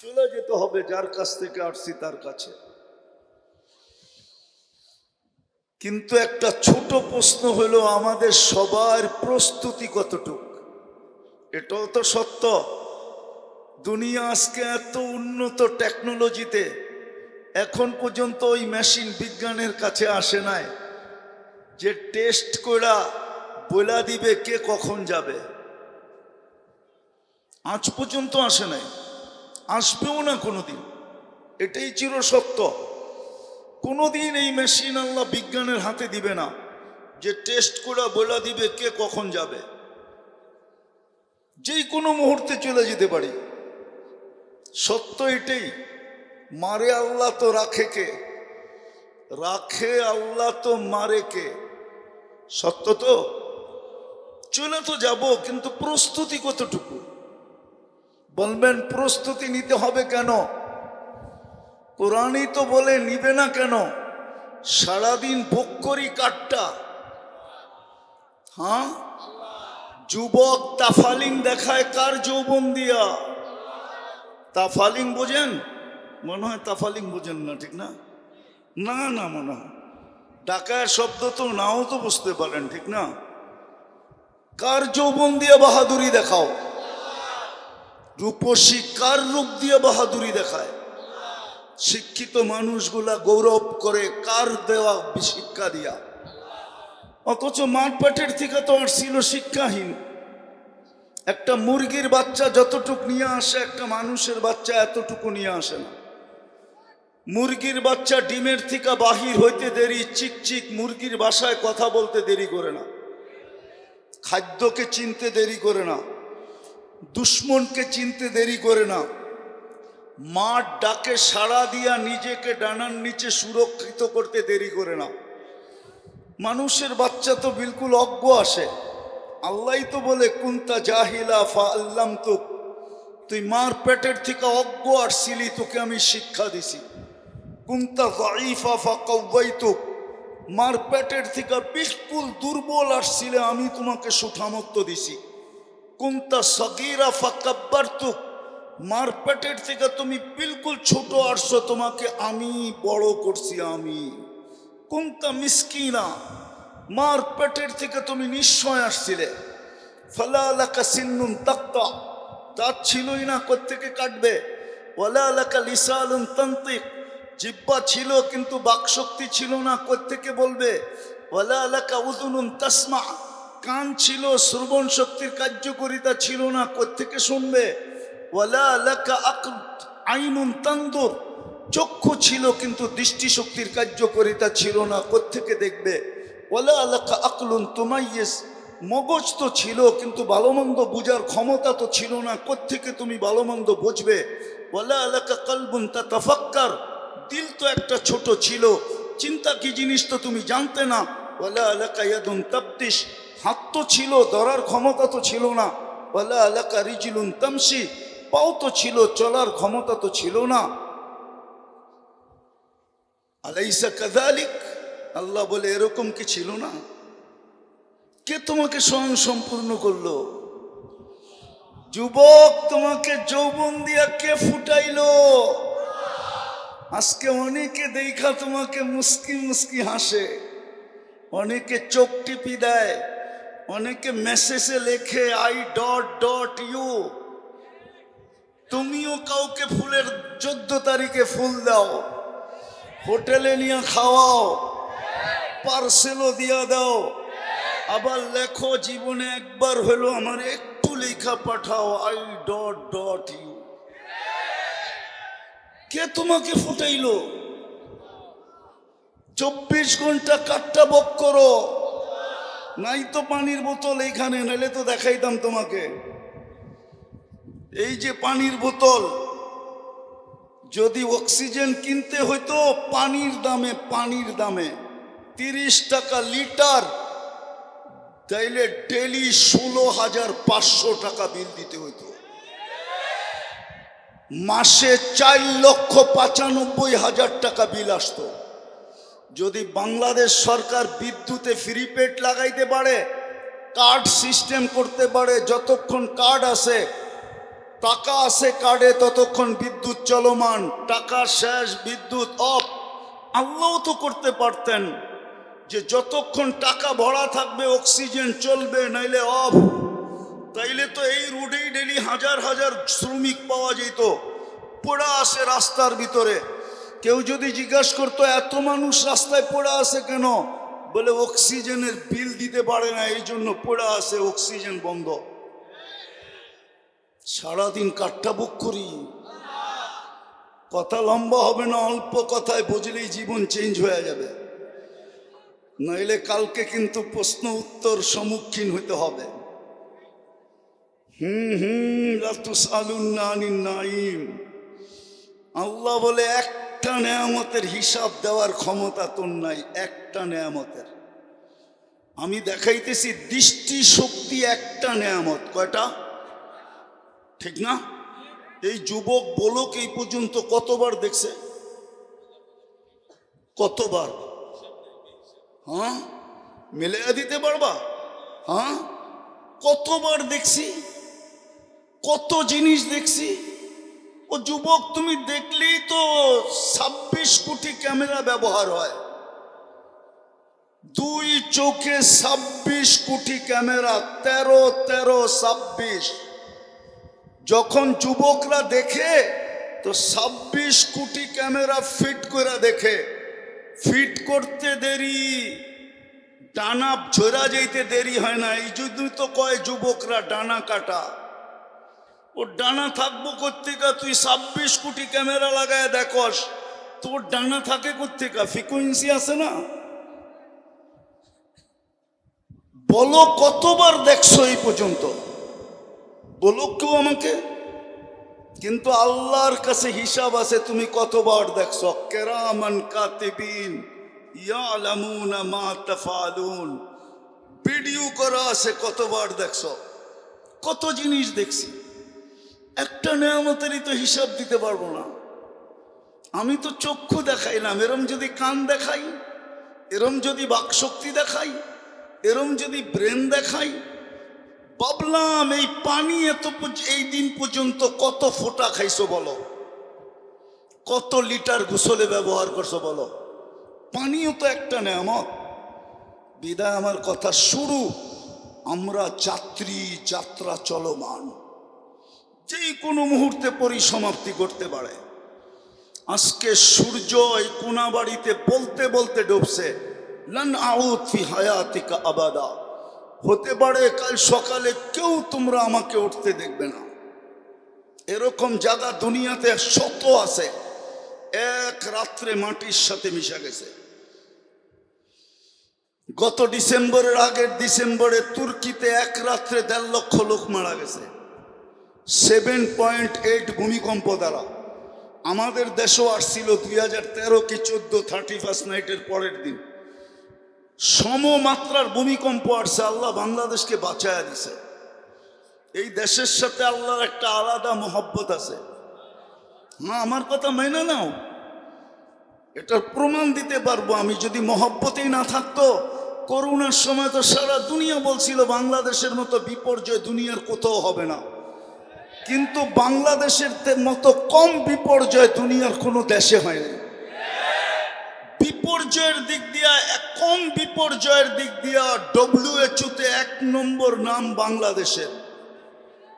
চলে যেতে হবে যার কাছ থেকে আসছি তার কাছে। কিন্তু একটা ছোট প্রশ্ন হলো, আমাদের সবার প্রস্তুতি কতটুক? এটাও তো সত্য। দুনিয়া আজকে এত উন্নত টেকনোলজিতে এখন পর্যন্ত ওই মেশিন বিজ্ঞানের কাছে আসে নাই যে টেস্ট করা বলা দিবে কে কখন যাবে। আজ পর্যন্ত আসে নাই। আসবেও না কোনোদিন। এটাই চির সত্য কোনোদিন এই মেশিন আল্লাহ বিজ্ঞানের হাতে দিবে না যে টেস্ট করে বলে দিবে কে কখন যাবে। যেই কোনো মুহূর্তে চলে যেতে পারি। সত্য এটাই। মারে আল্লাহ তো রাখে কে? রাখে আল্লাহ তো মারে কে? সত্য তো? চলে তো যাব, কিন্তু প্রস্তুতি কতটুকু? বলবেন, প্রস্তুতি নিতে হবে কেন? কোরআনই তো বলে নিবে না কেন? সারাদিন ভোগ করি কাঠটা। হ্যাঁ? যুবক তাফালিং দেখায় কার যৌবন দিয়া? তাফালিং বোঝেন? মনে হয় তাফালিং বোঝেন না, ঠিক না? না না, মনে হয়। ডাকায় শব্দ তো নাও তো বুঝতে পারেন, ঠিক না? কার যৌবন দিয়ে বাহাদুরি দেখাও? রূপসী কার রূপ দিয়ে বাহাদুরি দেখায়? শিক্ষিত মানুষগুলা গৌরব করে কার দেওয়া শিক্ষা দিয়া? অথচ মাঠপাটের থেকে তো আর ছিল শিক্ষাহীন। একটা মুরগির বাচ্চা যতটুক নিয়ে আসে, একটা মানুষের বাচ্চা এতটুকু নিয়ে আসে না। মুরগির বাচ্চা ডিমের থেকে বাহির হইতে দেরি চিকচিক মুরগির বাসায় কথা বলতে দেরি করে না। খাদ্যকে চিনতে দেরি করে না। দুশ্মনকে চিনতে দেরি করে না। মাঠ ডাকে সাড়া দিয়া নিজেকে ডানার নিচে সুরক্ষিত করতে দেরি করে না। মানুষের বাচ্চা তো বিলকুল অজ্ঞ আসে। আল্লাহ তো বলে, কুন্তা জাহিলা ফা আল্লাম তো তুই মার পেটের থেকে অজ্ঞ আসছিলি তোকে আমি শিক্ষা দিছি। কুন্তা জাইফা ফা কব্বাইতুক মার পেটের থেকে বিলকুল দুর্বল আসছিলে আমি তোমাকে সুঠামত্ব দিছি। কুন্তা সগিরা ফা কাব্বারতুক মার পেটের থেকে তুমি বিলকুল ছোট আসছো তোমাকে আমি বড় করছি আমি। কুন্তা মিসকিনা, মার পেটের থেকে তুমি নিশ্চয় আসছিলে। ফলা ফলালাকা সিন্নুন তাক্তা দাঁত ছিলই না কোত্থেকে কাটবে। ওলা ওলালাকা লিসালুন তান্ত্রিক জিব্বা ছিল কিন্তু বাকশক্তি ছিল না কোত্থেকে বলবে। ওলালাকা উদুনুন তাসমা কান ছিল, শ্রবণ শক্তির কার্যকরিতা ছিল না, কোত্থেকে শুনবে? আকল তান্দুর। চক্ষু ছিল কিন্তু দৃষ্টিশক্তির কার্যকরিতা ছিল না, কোত্থেকে দেখবে? ওলা আলাকা আকলুন তোমাইয়েস। মগজ তো ছিল, কিন্তু ভালোমন্দ বুঝার ক্ষমতা তো ছিল না, কোত্থেকে তুমি ভালোমন্দ বুঝবে? ওলা আলাকা কলবুন তা তফাক্কার দিল তো একটা ছোট ছিল, চিন্তা কি জিনিস তো তুমি জানতে না? ওলা আলাকা ইয়াদুন তাপ্তিস হাত তো ছিল, ধরার ক্ষমতা তো ছিল না। ওলা আলাকা রিজিলুন তামসি পাও তো ছিল, চলার ক্ষমতা তো ছিল না। আলাইসা কাদালিক আল্লাহ বলে এরকম কি ছিল না? কে তোমাকে স্বয়ং সম্পূর্ণ করল? যুবক, তোমাকে যৌবন দিয়া কে ফুটাইলো? আজকে অনেকে দেখা তোমাকে মুস্কি মুস্কি হাসে, অনেকে চোখ টিপি দেয়। অনেকে মেসেজে লেখে আই ডট ডট ইউ তুমিও কাউকে ফুলের চোদ্দ তারিখে ফুল দাও। হোটেলে নিয়ে খাওয়াও। পার্সেলও দিয়া দাও। আবার লেখো, জীবনে একবার হলো আমার, একটু লেখা পাঠাও I dot dot U K তোমাকে ফুটাইলো? চব্বিশ ঘণ্টা কাটটা বক করো। নাই তো পানির বোতল এইখানে, নাইলে তো দেখাইতাম তোমাকে। এই যে পানির বোতল, যদি অক্সিজেন কিনতে হইতো পানির দামে পানির দামে, তিরিশ টাকা লিটার, তাইলে ডেলি ষোলো হাজার পাঁচশো টাকা বিল দিতে হইতো। মাসে চার লক্ষ পঁচানব্বই হাজার টাকা বিল আসতো। যদি বাংলাদেশ সরকার বিদ্যুতে ফ্রি পেড লাগাইতে পারে কার্ড সিস্টেম করতে পারে, যতক্ষণ কার্ড আছে, টাকা আছে কার্ডে ততক্ষণ বিদ্যুৎ চলমান, টাকা শেষ, বিদ্যুৎ অফ আল্লাহ তো করতে পারতেন যে যতক্ষণ টাকা ভরা থাকবে অক্সিজেন চলবে, নাইলে অফ তাইলে তো এই রোডেই ডেলি হাজার হাজার শ্রমিক পাওয়া যেত, পড়া আছে রাস্তার ভিতরে। কেউ যদি জিজ্ঞাসা করতো, এত মানুষ রাস্তায় পড়ে আছে কেন? বলে, অক্সিজেনের বিল দিতে পারে না, এই জন্য পড়ে আছে, অক্সিজেন বন্ধ। সারাদিন কাঠটা বুক করি। কথা লম্বা হবে না, অল্প কথায় বুঝলেই জীবন চেঞ্জ হয়ে যাবে। নইলে কালকে কিন্তু প্রশ্ন উত্তর সম্মুখীন হইতে হবে। হুম হুম লাতুস আলুন্নানিন নাইম আল্লাহ বলে একটা নেয়ামতের হিসাব দেওয়ার ক্ষমতা তোর নাই, একটা নেয়ামতের। আমি দেখাইতেছি দৃষ্টি শক্তি একটা নেয়ামত। কয়টা? ঠিক না? এই যুবক বলক এই পর্যন্ত কতবার দেখছে? কতবার? হ্যাঁ? মিলিয়ে দিতে পারবা? হ্যাঁ? কতবার দেখছি? কত জিনিস দেখছি? যুবক, তুমি দেখলেই তো ছাব্বিশ কোটি ক্যামেরা ব্যবহার হয়। দুই চোখে ছাব্বিশ কোটি ক্যামেরা, তেরো তেরো, ছাব্বিশ। যখন যুবকরা দেখে, তো ছাব্বিশ কোটি ক্যামেরা ফিট করে দেখে। ফিট করতে দেরি, ডানা ঝরা যাইতে দেরি হয় না। এই জন্য তো কয় যুবকরা ডানা কাটা। ও ডানা থাকব কোথেকা তুই ছাব্বিশ কোটি ক্যামেরা লাগায় দেখস। তোর ডানা থাকে কোথেকা ফ্রিকুয়েন্সি আছে না? বলো কতবার দেখছ এই পর্যন্ত? বলো কেউ আমাকে? কিন্তু আল্লাহর কাছে হিসাব আছে, তুমি কতবার দেখছ? কেরামান কাতিবিন মা ভিডিও করা আছে, কতবার দেখছ? কত জিনিস দেখছি। একটা নেয়ামতেরই তো হিসাব দিতে পারব না। আমি তো চক্ষু দেখাইলাম এরম যদি কান দেখাই, এরম যদি বাকশক্তি দেখাই, এরম যদি ব্রেন দেখাই, ভাবলাম এই পানি এত এই দিন পর্যন্ত কত ফোটা খাইছো বলো? কত লিটার গোসলে ব্যবহার করছ বলো? পানিও তো একটা নেয়ামত। বিদায়, আমার কথা শুরু। আমরা যাত্রী, যাত্রা চলমান। যে কোনো মুহূর্তে পরিসমাপ্তি করতে পারে। আজকে সূর্য এই কোনাবাড়িতে বলতে বলতে ডুবছে। লান আউত হায়াতিকা আবাদা। হতে পারে কাল সকালে কেউ তোমরা আমাকে উঠতে দেখবে না। এরকম জায়গা দুনিয়াতে শত আছে। এক রাত্রে মাটির সাথে মিশা গেছে। গত ডিসেম্বরের আগের ডিসেম্বরে তুর্কিতে এক রাত্রে দেড় লক্ষ লোক মারা গেছে। সেভেন পয়েন্ট এইট ভূমিকম্প দ্বারা। আমাদের দেশও আসছিল দুই হাজার তেরো কি চোদ্দ থার্টি ফার্স্ট নাইটের পরের দিন। সমমাত্রার ভূমিকম্প আসছে, আল্লাহ বাংলাদেশকে বাঁচায়া দিছে। এই দেশের সাথে আল্লাহর একটা আলাদা মহব্বত আছে। হ্যাঁ আমার কথা মেনে নাও। এটার প্রমাণ দিতে পারব আমি, যদি মহব্বতেই না থাকতো, করোনার সময় তো সারা দুনিয়া বলছিল, বাংলাদেশের মতো বিপর্যয় দুনিয়ার কোথাও হবে না। কিন্তু বাংলাদেশের মতো কম বিপর্যয় দুনিয়ার কোনো দেশে হয়নি। বিপর্যয়ের দিক দিয়া, কম বিপর্যয়ের দিক দিয়া ডব্লিউএচওতে এক নম্বর নাম বাংলাদেশের।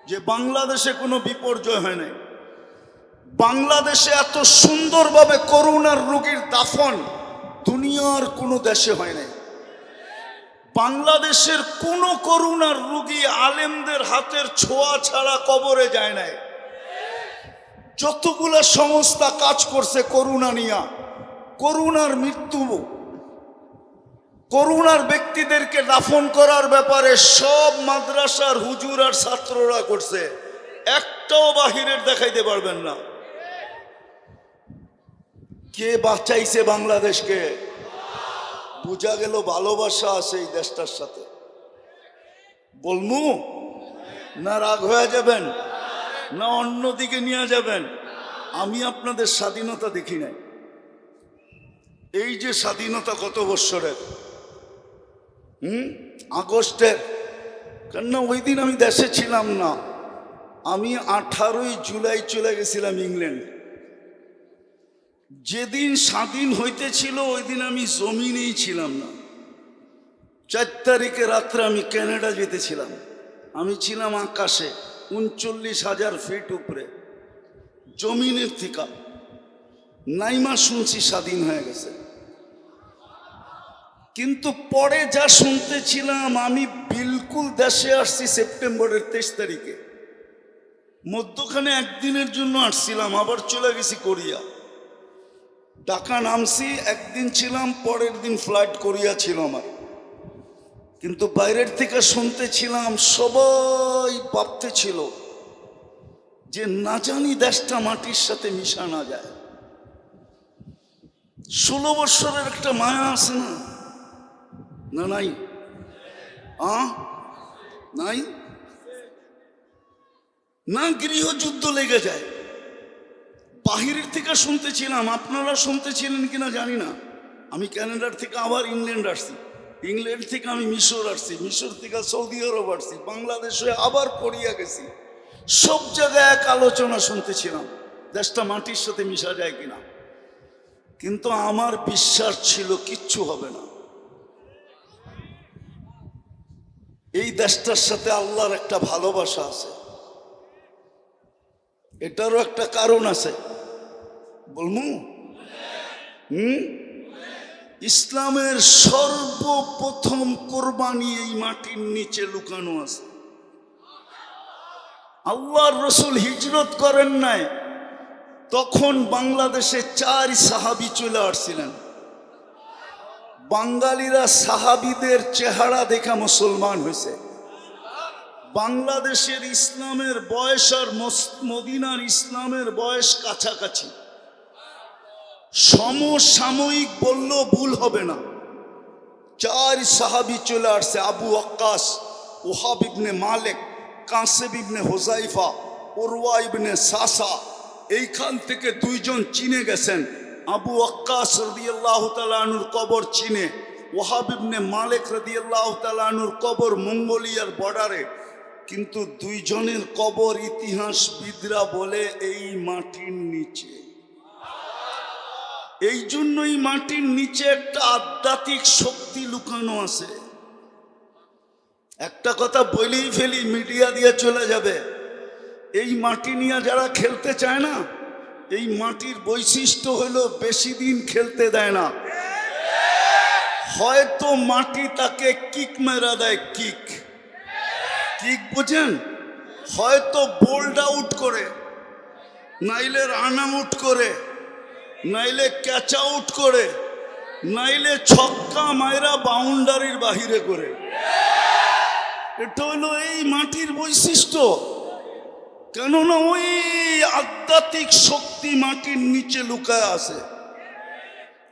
যে বাংলাদেশে কোনো বিপর্যয় হয় নাই। বাংলাদেশে এত সুন্দরভাবে করোনার রোগীর দাফন দুনিয়ার কোনো দেশে হয় নাই। বাংলাদেশের কোনো করুণার রুগী আলেমদের হাতের ছোঁয়া ছাড়া কবরে যায় নাই। যতগুলো সংস্থা কাজ করছে করুণা নিয়া করোনার মৃত্যু করোনার ব্যক্তিদেরকে দাফন করার ব্যাপারে সব মাদ্রাসার হুজুর আর ছাত্ররা করছে। একটাও বাহিরের দেখাইতে পারবেন না। কে বাঁচাইছে বাংলাদেশকে? বোঝা গেল ভালোবাসা আছে এই দেশটার সাথে। বলমু, না রাগ হয়ে যাবেন, না অন্যদিকে নিয়ে যাবেন, আমি আপনাদের স্বাধীনতা দেখি নাই। এই যে স্বাধীনতা কত বৎসরের, হুম? আগস্টের, কেননা ওই দিন আমি দেশে ছিলাম না। আমি আঠারোই জুলাই চলে গেছিলাম ইংল্যান্ড। যেদিন স্বাধীন হইতেছিল ওই দিন আমি জমিনেই ছিলাম না। চার তারিখে রাত্রে আমি ক্যানাডা যেতেছিলাম। আমি ছিলাম আকাশে উনচল্লিশ হাজার ফিট উপরে। জমিনের থিকা। নাইমা শুনছি স্বাধীন হয়ে গেছে। কিন্তু পরে যা শুনতেছিলাম, আমি বিলকুল দেশে আসছি সেপ্টেম্বরের তেইশ তারিখে। মধ্যখানে একদিনের জন্য আসছিলাম, আবার চলে গেছি কোরিয়া। ঢাকা নামছি, একদিন ছিলাম, পরের দিন ফ্লাইট কোরিয়া ছিল আমার। কিন্তু বাইরের থেকে শুনতেছিলাম, সবাই ভাবতে ছিল যে না জানি দেশটা মাটির সাথে মিশা না যায়। ষোলো বৎসরের একটা মায়া আছে না? না নাই? আ? নাই? না গৃহযুদ্ধ লেগে যায়। বাহিরের থেকে শুনতেছিলাম আপনারা শুনতেছিলেন কিনা জানি না। আমি ক্যানাডার থেকে আবার ইংল্যান্ড আসছি। ইংল্যান্ড থেকে আমি মিশর আসছি, মিশর থেকে সৌদি আরব আসছি, বাংলাদেশে আবার পড়িয়া গেছি। সব জায়গায় এক আলোচনা শুনতেছিলাম দেশটা মাটির সাথে মিশা যায় কিনা। কিন্তু আমার বিশ্বাস ছিল কিচ্ছু হবে না। এই দেশটার সাথে আল্লাহর একটা ভালোবাসা আছে। এটারও একটা কারণ আছে। বলমু? হুম? ইসলামের সর্বপ্রথম কোরবানি এই মাটির নিচে লুকানো আছে। আল্লাহর রসুল হিজরত করেন নাই, তখন বাংলাদেশে চার সাহাবি চলে আসছিলেন। বাঙালিরা সাহাবিদের চেহারা দেখা মুসলমান হয়েছে। বাংলাদেশের ইসলামের বয়স আর মদিনার ইসলামের বয়স কাছাকাছি। সমসাময়িক বললেও ভুল হবে না। চার সাহাবি চলে আসছে, আবু আক্কাস, ওহাব ইবনে মালেক কাসেব ইবনে হোজাইফা ওরওয়া ইবনে সাসা, এইখান থেকে দুইজন চিনে গেছেন। আবু আক্কাস রদিয়াল্লাহ তালানুর কবর চিনে, ওহাব ইবনে মালেক রদিয়াল্লাহ তালানুর কবর মঙ্গোলিয়ার বর্ডারে কিন্তু দুইজনের কবর ইতিহাস ইতিহাসবিদরা বলে, এই মাটির নিচে। এই জন্যই মাটির নিচে একটা আধ্যাত্মিক শক্তি লুকানো আছে। একটা কথা বলেই ফেলি মিডিয়া দিয়ে চলে যাবে। এই মাটি নিয়ে যারা খেলতে চায় না, এই মাটির বৈশিষ্ট্য হলো বেশি দিন খেলতে দেয় না। হয়তো মাটি তাকে কিক মেরা দেয়, কিক। কিক বুঝেন? হয়তো বোল্ড আউট করে, নাইলে রান আউট করে। নাইলে ক্যাচ আউট করে, নাইলে ছক্কা মায়েরা বাউন্ডারির বাহিরে করে। এটা হলো এই মাটির বৈশিষ্ট্য। কেননা ওই আধ্যাত্মিক শক্তি মাটির নিচে লুকায় আছে।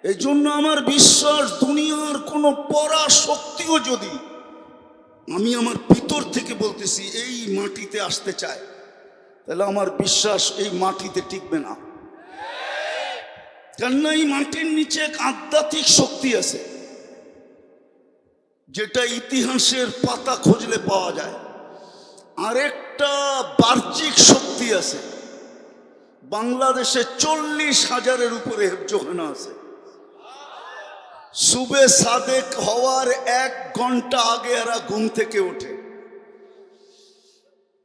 এই জন্য আমার বিশ্বাস, দুনিয়ার কোনো পরা শক্তিও যদি আমি আমার ভিতর থেকে বলতেছি, এই মাটিতে আসতে চায়, তাহলে আমার বিশ্বাস এই মাটিতে টিকবে না। কেননা এই মাটির নিচে এক আধ্যাত্মিক শক্তি আছে, যেটা ইতিহাসের পাতা খুঁজলে পাওয়া যায়। আরেকটা বাহ্যিক শক্তি আছে, বাংলাদেশে চল্লিশ হাজারের উপরে হেফজোখানা আছে। সুবে সাদেক হওয়ার এক ঘণ্টা আগে এরা ঘুম থেকে ওঠে।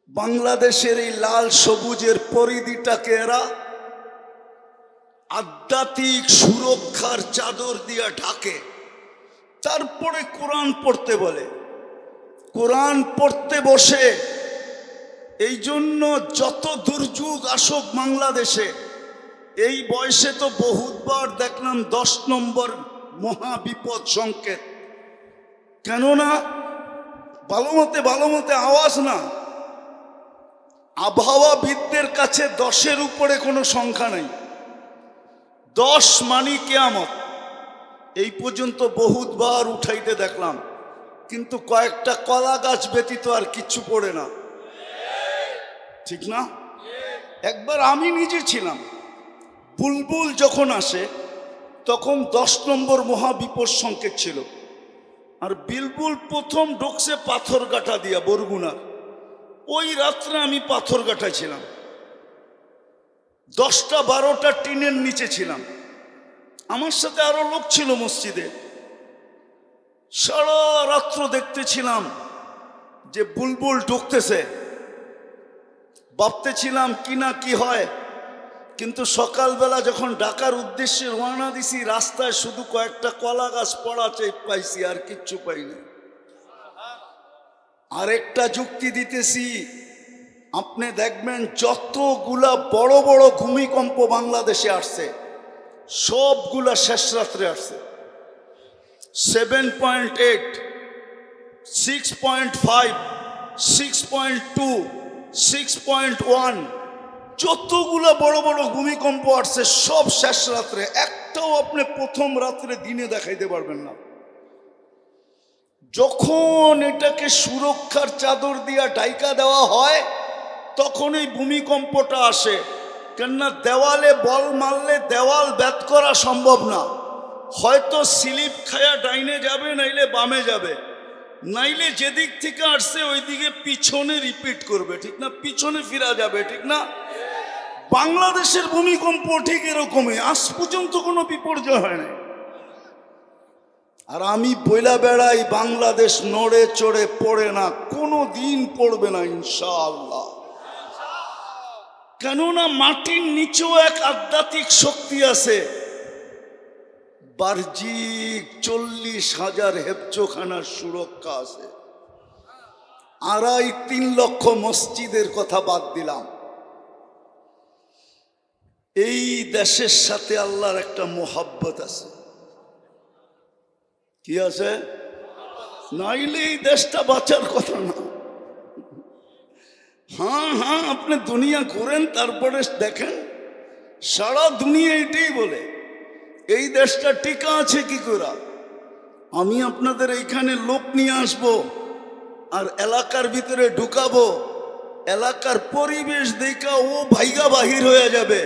বাংলাদেশের এই লাল সবুজের পরিধিটাকে এরা আধ্যাত্মিক সুরক্ষার চাদর দিয়া ঢাকে। তারপরে কোরআন পড়তে বলে। কোরআন পড়তে বসে। এই জন্য যত দুর্যোগ আসুক বাংলাদেশে, এই বয়সে তো বহুতবার দেখলাম দশ নম্বর মহাবিপদ সংকেত। কেননা ভালো মতে ভালো মতে আওয়াজ না। আবহাওয়াবিদদের কাছে দশের উপরে কোনো সংখ্যা নেই। দশ মানি কেয়ামত। এই পর্যন্ত বহুতবার উঠাইতে দেখলাম, কিন্তু কয়েকটা কলা গাছ ব্যতীত আর কিচ্ছু পড়ে না। ঠিক না? একবার আমি নিজে ছিলাম, বুলবুল যখন আসে, তখন দশ নম্বর মহাবিপদ সংকেত ছিল। আর বিলবুল প্রথম ঢুকছে পাথর কাটা দিয়া বরগুনা ওই রাত্রে আমি পাথরঘাটায় ছিলাম। দশটা বারোটা টিনের নিচে ছিলাম। আমার সাথে আরও লোক ছিল মসজিদে। সারা রাত্র দেখতেছিলাম যে বুলবুল ঢুকতেছে। ভাবতেছিলাম কি না কি হয়, কিন্তু সকালবেলা যখন ডাকার উদ্দেশ্যে রওনা দিছি, রাস্তায় শুধু কয়েকটা কলা গাছ পড়া চাই পাইছি, আর কিচ্ছু পাইনি। আরেকটা যুক্তি দিতেছি আপনি দেখবেন যতগুলা বড় বড় ভূমিকম্প বাংলাদেশে আসছে, সবগুলা শেষ রাত্রে আসছে। Seven point eight six point five six point two six point one যতগুলো বড় বড় ভূমিকম্প আসছে, সব শেষ রাত্রে। একটাও আপনি প্রথম রাত্রে দিনে দেখাইতে পারবেন না। যখন এটাকে সুরক্ষার চাদর দিয়া ডাইকা দেওয়া হয় তখন এই ভূমিকম্পটা আসে। কেননা দেওয়ালে বল মারলে দেওয়াল ব্যাত করা সম্ভব না। হয়তো স্লিপ খায়া ডাইনে যাবে, নাইলে বামে যাবে। নাইলে যেদিক থেকে আসছে, ওইদিকে পিছনে রিপিট করবে, ঠিক না? পিছনে ফিরা যাবে, ঠিক না? বাংলাদেশের ভূমিকম্প ঠিক এরকমই, আজ পর্যন্ত কোনো বিপর্যয় হয় নাই। আর আমি বইলা বেড়াই, বাংলাদেশ নড়ে চড়ে পড়ে না, কোনো দিন পড়বে না, ইনশাআল্লাহ। কেননা মাটির নিচেও এক আধ্যাত্মিক শক্তি আছে। বার্জিক চল্লিশ হাজার হেফজোখানার সুরক্ষা আছে। আড়াই তিন লক্ষ মসজিদের কথা বাদ দিলাম। এই দেশের সাথে আল্লাহর একটা মোহাব্বত আছে। কি আছে? নাইলে এই দেশটা বাঁচার কথা না। হ্যাঁ হ্যাঁ আপনি দুনিয়া করেন তারপরে দেখেন সারা দুনিয়া এটাই বলে এই দেশটা টিকা আছে কি করে আমি আপনাদের এইখানে লোক নিয়ে আসব আর এলাকার ভিতরে ঢুকাবো এলাকার পরিবেশ দেখা ও ভাইগা বাহির হয়ে যাবে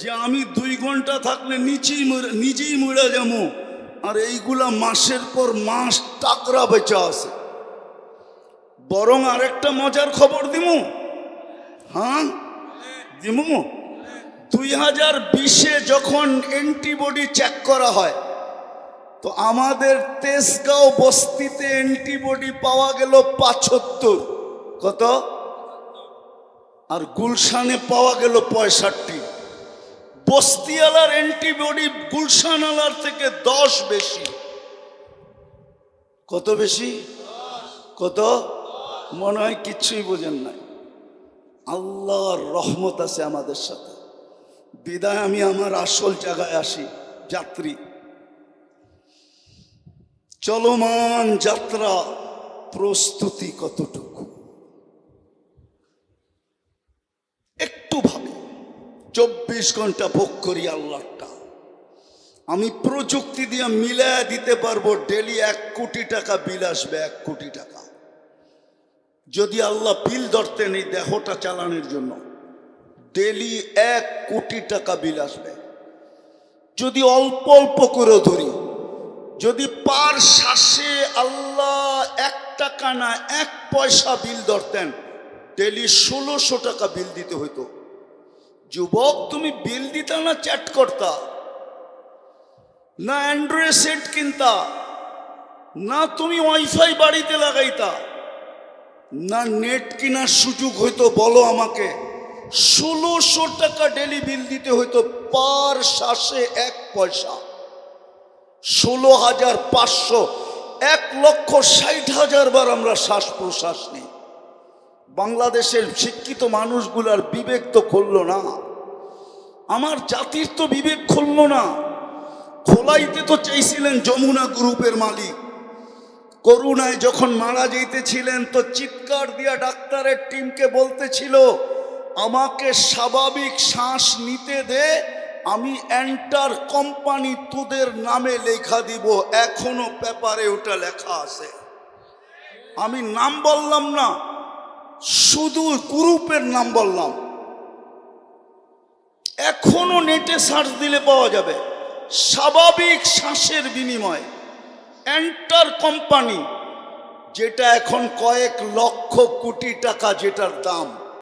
যে আমি দুই ঘণ্টা থাকলে নিচেই নিজেই মরে যাব আর এইগুলা মাসের পর মাস টাকরা বেচা আছে বরং আরেকটা মজার খবর দিমু। হ্যাঁ? দিমু। দুই হাজার বিশে যখন অ্যান্টিবডি চেক করা হয়, তো আমাদের তেজগাঁও বস্তিতে অ্যান্টিবডি পাওয়া গেল পাঁচাত্তর কত? আর গুলশানে পাওয়া গেল পঁয়ষট্টি। বস্তিওয়ালার অ্যান্টিবডি গুলশানওয়ালার থেকে দশ বেশি। কত বেশি? কত? মনে হয় কিচ্ছুই বোঝেন নাই। আল্লাহর রহমত আছে আমাদের সাথে। বিদায় আমি আমার আসল জায়গায় আসি, যাত্রী। চলমান যাত্রা প্রস্তুতি কতটুকু? একটু ভাবি, চব্বিশ ঘণ্টা ভোগ করি আল্লাহটা আমি প্রযুক্তি দিয়ে মিলায় দিতে পারব, ডেলি এক কোটি টাকা বিল আসবে এক কোটি টাকা। যদি আল্লাহ বিল ধরতেন এই দেহটা চালানোর জন্য, ডেলি এক কোটি টাকা বিল আসবে। যদি অল্প অল্প করে ধরি, যদি পার শ্বাসে আল্লাহ এক টাকা না এক পয়সা বিল ধরতেন, ডেলি ষোলোশো টাকা বিল দিতে হইতো। যুবক, তুমি বিল দিতা না চ্যাট করতা? না অ্যান্ড্রয়েড সেট কিনতা? না তুমি ওয়াইফাই বাড়িতে লাগাইতা? না নেট কেনার সুযোগ হইতো বলো আমাকে। ষোলোশো টাকা ডেলি বিল দিতে হইতো পার শ্বাসে এক পয়সা। ষোলো হাজার পাঁচশো, এক লক্ষ ষাট হাজার বার আমরা শ্বাস প্রশ্বাস নিই। বাংলাদেশের শিক্ষিত মানুষগুলার বিবেক তো খুললো না। আমার জাতির তো বিবেক খুললো না। খোলাইতে তো চেয়েছিলেন যমুনা গ্রুপের মালিক। করুণায় যখন মারা যাইতেছিলেন তো চিৎকার দিয়া ডাক্তারের টিমকে বলতেছিল, আমাকে স্বাভাবিক শ্বাস নিতে দে, আমি এন্টার কোম্পানি তোদের নামে লেখা দিব, এখনও পেপারে ওটা লেখা আছে। আমি নাম বললাম না, শুধু গ্রুপের নাম বললাম। এখনও নেটে সার্চ দিলে পাওয়া যাবে, স্বাভাবিক শ্বাসের বিনিময়। এন্টার কোম্পানি যেটা এখন কয়েক লক্ষ কোটি টাকা যেটার দাম।